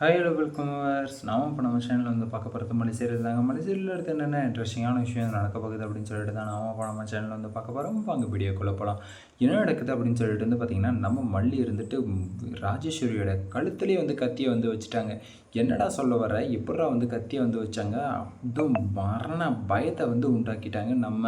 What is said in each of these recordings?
Hi hello welcome நாம் இப்போ நம்ம சேனலில் வந்து பார்க்க போகிறது மலைசேரியில் இருந்தாங்க மலைசேரியில் எடுத்து என்னென்ன இன்ட்ரெஸ்டிங்கான விஷயம் நடக்க போகுது அப்படின்னு சொல்லிட்டு தான் நாம் இப்போ நம்ம சேனலில் வந்து பார்க்க போகிறோம் வாங்க வீடியோக்குள்ளே போகலாம் என்ன நடக்குது அப்படின்னு சொல்லிட்டு வந்து பார்த்திங்கன்னா நம்ம மல்லி இருந்துட்டு ராஜேஸ்வரியோட கழுத்துலேயே வந்து கத்தியை வந்து வச்சுட்டாங்க. என்னடா சொல்ல வர எப்படா வந்து கத்தியை வந்து வச்சாங்க? அதுவும் மரண பயத்தை வந்து உண்டாக்கிட்டாங்க நம்ம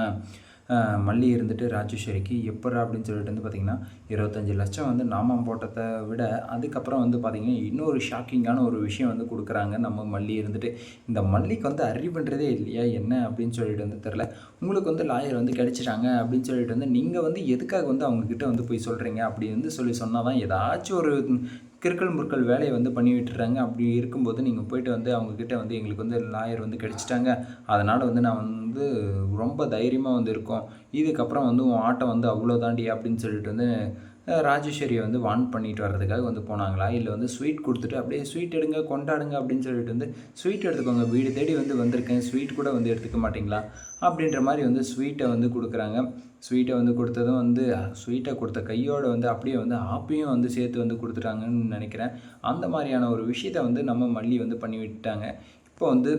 மல்லி இருந்துட்டு ராஜேஸ்வரிக்கு எப்பட்றா அப்படின்னு சொல்லிட்டு வந்து பார்த்திங்கன்னா இருபத்தஞ்சி லட்சம் வந்து நாமம் போட்டதை விட அதுக்கப்புறம் வந்து பார்த்திங்கன்னா இன்னொரு ஷாக்கிங்கான ஒரு விஷயம் வந்து கொடுக்குறாங்க நம்ம மல்லி இருந்துட்டு. இந்த மல்லிக்கு வந்து அறிவுன்றதே இல்லையா? என்ன அப்படின்னு சொல்லிட்டு வந்து தெரில உங்களுக்கு வந்து லாயர் வந்து கிடைச்சிட்டாங்க அப்படின்னு சொல்லிட்டு வந்து நீங்கள் வந்து எதுக்காக வந்து அவங்கக்கிட்ட வந்து போய் சொல்கிறீங்க அப்படி வந்து சொல்லி சொன்னால் தான் ஏதாச்சும் ஒரு கிறுக்கல் முறுக்கல் வேலையை வந்து பண்ணி விட்டுறாங்க அப்படி இருக்கும்போது நீங்கள் போயிட்டு வந்து அவங்கக்கிட்ட வந்து எங்களுக்கு வந்து லாயர் வந்து கிடைச்சிட்டாங்க. அதனால் வந்து நான் வந்து ரொம்ப தைரியமாக வந்து இருக்கோம். இதுக்கப்புறம் வந்து உன் ஆட்டம் வந்து அவ்வளோ தாண்டி அப்படின்னு சொல்லிட்டு வந்து ராஜேஸ்வரியை வந்து வான் பண்ணிட்டு வர்றதுக்காக வந்து போனாங்களா? இல்லை வந்து ஸ்வீட் கொடுத்துட்டு அப்படியே ஸ்வீட் எடுங்க கொண்டாடுங்க அப்படின்னு சொல்லிட்டு வந்து ஸ்வீட் எடுத்துக்கோங்க. வீடு தேடி வந்து வந்திருக்கேன். ஸ்வீட் கூட வந்து எடுத்துக்க மாட்டிங்களா? அப்படின்ற மாதிரி வந்து ஸ்வீட்டை வந்து கொடுக்குறாங்க. ஸ்வீட்டை வந்து கொடுத்ததும் வந்து ஸ்வீட்டை கொடுத்த கையோடு வந்து அப்படியே வந்து ஆப்பையும் வந்து சேர்த்து வந்து கொடுத்துட்டாங்கன்னு நினைக்கிறேன். அந்த மாதிரியான ஒரு விஷயத்தை வந்து நம்ம மல்லி வந்து பண்ணி இப்போ வந்து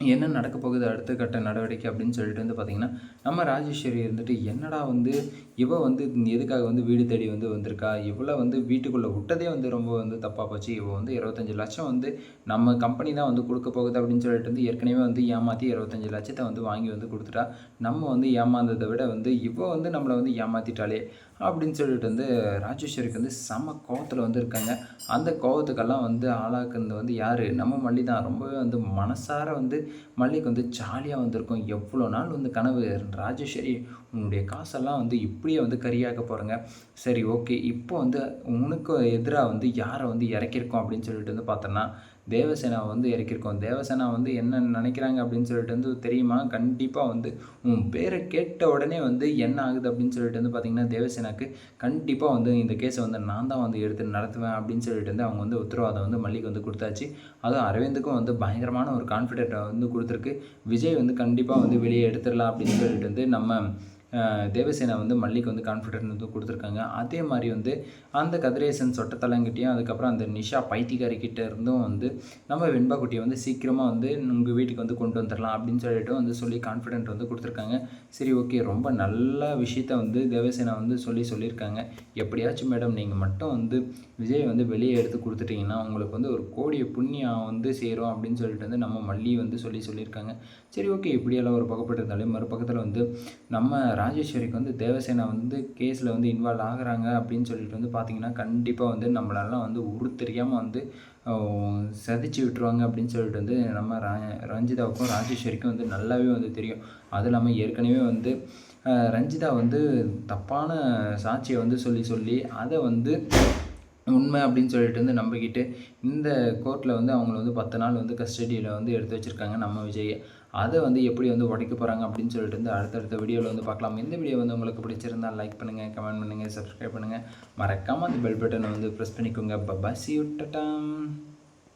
என்ன நடக்க போகுது அடுத்த கட்ட நடவடிக்கை அப்படின்னு சொல்லிட்டு வந்து பார்த்திங்கன்னா நம்ம ராஜேஸ்வரி இருந்துட்டு என்னடா வந்து இவ வந்து எதுக்காக வந்து வீடு தேடி வந்து வந்திருக்கா? இவளை வந்து வீட்டுக்குள்ளே விட்டதே வந்து ரொம்ப வந்து தப்பாக போச்சு. இவள் வந்து இருபத்தஞ்சி லட்சம் வந்து நம்ம கம்பெனி தான் வந்து கொடுக்க போகுது அப்படின்னு சொல்லிட்டு வந்து ஏற்கனவே வந்து ஏமாற்றி இருபத்தஞ்சி லட்சத்தை வந்து வாங்கி வந்து கொடுத்துட்டா நம்ம வந்து ஏமாந்ததை விட வந்து இவள் வந்து நம்மளை வந்து ஏமாற்றிட்டாலே அப்படின்னு சொல்லிட்டு வந்து ராஜேஸ்வரிக்கு வந்து செம கோவத்தில் வந்து இருக்காங்க. அந்த கோவத்துக்கெல்லாம் வந்து ஆளாக்குனது வந்து யார்? நம்ம மல்லி தான் ரொம்பவே வந்து மனசார வந்து மல்லிக் வந்து ஜாலியாக வந்திருக்கும். எவ்வளோ நாள் வந்து கனவு? ராஜேஸ்வரி உன்னுடைய காசெல்லாம் வந்து இப்படியே வந்து கரியாக்க போகிறேங்க சரி ஓகே இப்போ வந்து உனக்கு எதிராக வந்து யாரை வந்து இறக்கியிருக்கோம் அப்படின்னு சொல்லிட்டு வந்து பார்த்தோன்னா தேவசேனாவை வந்து இறக்கியிருக்கோம். தேவசேனா வந்து என்ன நினைக்கிறாங்க அப்படின்னு சொல்லிட்டு வந்து தெரியுமா? கண்டிப்பாக வந்து உன் பேரை கேட்ட உடனே வந்து என்ன ஆகுது அப்படின்னு சொல்லிட்டு வந்து பார்த்திங்கன்னா தேவசேனாக்கு கண்டிப்பாக வந்து இந்த கேஸை வந்து நான் தான் வந்து எடுத்து நடத்துவேன் அப்படின்னு சொல்லிட்டு வந்து அவங்க வந்து உத்தரவாதம் வந்து மல்லிக்கு வந்து கொடுத்தாச்சு. அதுவும் அரவிந்துக்கும் வந்து பயங்கரமான ஒரு கான்ஃபிடென்ட்டை வந்து கொடுத்துருக்கு. விஜய் வந்து கண்டிப்பாக வந்து வெளியே எடுத்துடலாம் அப்படின்னு சொல்லிட்டு வந்து நம்ம தேவசேனா வந்து மல்லிக்கு வந்து கான்ஃபிடன்ஸ் வந்து கொடுத்துருக்காங்க. அதே மாதிரி வந்து அந்த கதிரேசன் சொட்டத்தலங்கிட்டையும் அதுக்கப்புறம் அந்த நிஷா பைத்தியக்காரி இருந்தும் வந்து நம்ம வெண்பாக்குட்டியை வந்து சீக்கிரமாக வந்து உங்கள் வீட்டுக்கு வந்து கொண்டு வந்துடலாம் அப்படின்னு சொல்லிட்டு வந்து சொல்லி கான்ஃபிடென்ட் வந்து கொடுத்துருக்காங்க. சரி ஓகே ரொம்ப நல்ல விஷயத்த வந்து தேவசேனா வந்து சொல்லி சொல்லியிருக்காங்க. எப்படியாச்சும் மேடம் நீங்கள் மட்டும் வந்து விஜய் வந்து வெளியே எடுத்து கொடுத்துட்டிங்கன்னா உங்களுக்கு வந்து ஒரு கோடிய புண்ணியம் வந்து சேரும் அப்படின்னு சொல்லிட்டு வந்து நம்ம மல்லி வந்து சொல்லி சொல்லியிருக்காங்க. சரி ஓகே இப்படியெல்லாம் ஒரு பக்கப்பட்டு இருந்தாலும் மறுபக்கத்தில் வந்து நம்ம ராஜேஸ்வரிக்கு வந்து தேவசேனா வந்து கேஸில் வந்து இன்வால்வ் ஆகுறாங்க அப்படின்னு சொல்லிட்டு வந்து பார்த்திங்கன்னா கண்டிப்பாக வந்து நம்மளெல்லாம் வந்து உரு தெரியாமல் வந்து சதிச்சு விட்டுருவாங்க அப்படின்னு சொல்லிட்டு வந்து நம்ம ரா ரஞ்சிதாவுக்கும் ராஜேஸ்வரிக்கும் வந்து நல்லாவே வந்து தெரியும். அதுவும் இல்லாமல் ஏற்கனவே வந்து ரஞ்சிதா வந்து தப்பான சாட்சியை வந்து சொல்லி சொல்லி அதை வந்து உண்மை அப்படின்னு சொல்லிட்டு வந்து நம்பிக்கிட்டு இந்த கோர்ட்டில் வந்து அவங்கள வந்து பத்து நாள் வந்து கஸ்டடியில் வந்து எடுத்து வச்சுருக்காங்க நம்ம விஜயை அதை வந்து எப்படி வந்து உடைக்க போகிறாங்க அப்படின்னு சொல்லிட்டு வந்து அடுத்தடுத்த வீடியோவில் வந்து பார்க்கலாம். இந்த வீடியோ வந்து உங்களுக்கு பிடிச்சிருந்தா லைக் பண்ணுங்கள் கமெண்ட் பண்ணுங்கள் சப்ஸ்கிரைப் பண்ணுங்கள் மறக்காமல் அந்த பெல் பட்டனை வந்து ப்ரெஸ் பண்ணிக்கோங்க. Baba C Tom